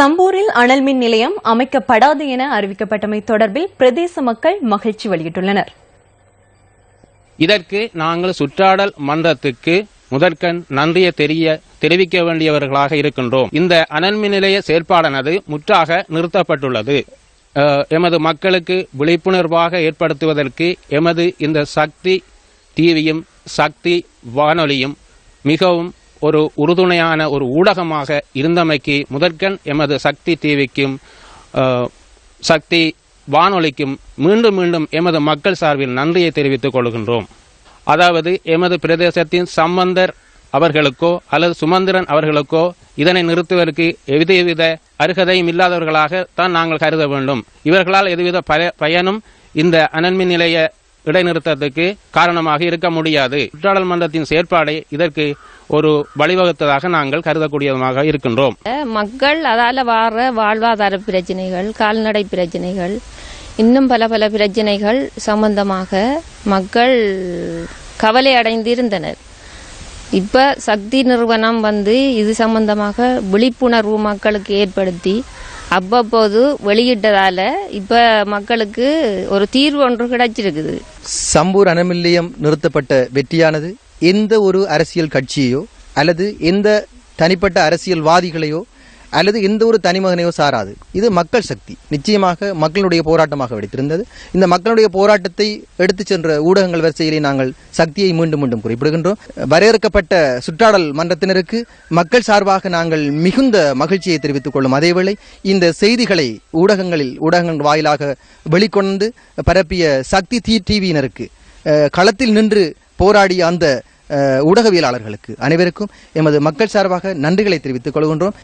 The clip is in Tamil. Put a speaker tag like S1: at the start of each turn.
S1: சம்பூரில் அனல் மின் நிலையம் அமைக்கப்படாது என அறிவிக்கப்பட்டமை தொடர்பில் பிரதேச மக்கள் மகிழ்ச்சி வெளியிட்டுள்ளனர்.
S2: இதற்கு நாங்கள் சுற்றாடல் மன்றத்துக்கு முதற்கண் நன்றியை தெரிய தெரிவிக்க வேண்டியவர்களாக இருக்கின்றோம். இந்த அனல்மின் நிலைய செயற்பாடானது முற்றாக நிறுத்தப்பட்டுள்ளது. எமது மக்களுக்கு விழிப்புணர்வாக ஏற்படுத்துவதற்கு எமது இந்த சக்தி டிவியும் சக்தி வானொலியும் மிகவும் ஒரு உறுதுணையான ஒரு ஊடகமாக இருந்தமைக்கு முதற்கண் எமது சக்தி டிவிக்கும் சக்தி வானொலிக்கும் மீண்டும் மீண்டும் எமது மக்கள் சார்பில் நன்றியை தெரிவித்துக் கொள்கின்றோம். அதாவது எமது பிரதேசத்தின் சம்பந்தர் அவர்களுக்கோ அல்லது சுமந்திரன் அவர்களுக்கோ இதனை நிறுத்துவதற்கு எவ்வித அருகதையும் இல்லாதவர்களாக தான் நாங்கள் கருத வேண்டும். இவர்களால் எதுவித பய- பயனும் இந்த அனன்மின் நிலைய இடைநிறுத்தத்துக்கு காரணமாக இருக்க முடியாது. மன்றத்தின் செயற்பாடை இதற்கு ஒரு வழிவகுத்ததாக நாங்கள் கருதக்கூடியதாக இருக்கின்றோம்.
S3: மக்கள் அதால வார வாழ்வாதார பிரச்சனைகள் கால்நடை பிரச்சனைகள் இன்னும் பல பல பிரச்சனைகள் சம்பந்தமாக மக்கள் கவலை அடைந்திருந்தனர். இப்ப சக்தி நிறுவனம் வந்து இது சம்பந்தமாக விழிப்புணர்வு மக்களுக்கு ஏற்படுத்தி அவ்வப்போது வெளியிட்டதால இப்ப மக்களுக்கு ஒரு தீர்வு ஒன்று கிடைச்சிருக்குது.
S4: சம்பூர் அணுமில்லியம் நிறுத்தப்பட்ட வெற்றியானது எந்த ஒரு அரசியல் கட்சியையோ அல்லது எந்த தனிப்பட்ட அரசியல்வாதிகளையோ அல்லது எந்த ஒரு தனிமகனையோ சாராது. இது மக்கள் சக்தி. நிச்சயமாக மக்களுடைய போராட்டமாக வெடித்திருந்தது. இந்த மக்களுடைய போராட்டத்தை எடுத்துச் சென்ற ஊடகங்கள் வரிசையிலே நாங்கள் சக்தியை மீண்டும் மீண்டும் குறிப்பிடுகின்றோம். வரையறுக்கப்பட்ட சுற்றாடல் மன்றத்தினருக்கு மக்கள் சார்பாக நாங்கள் மிகுந்த மகிழ்ச்சியை தெரிவித்துக் கொள்ளும் அதேவேளை இந்த செய்திகளை ஊடகங்களில் ஊடகங்கள் வாயிலாக வெளிக்கொண்டு பரப்பிய சக்தி தீ டிவியினருக்கு களத்தில் நின்று போராடிய அந்த ஊடகவியலாளர்களுக்கு அனைவருக்கும் எமது மக்கள் சார்பாக நன்றிகளை தெரிவித்துக் கொள்கின்றோம்.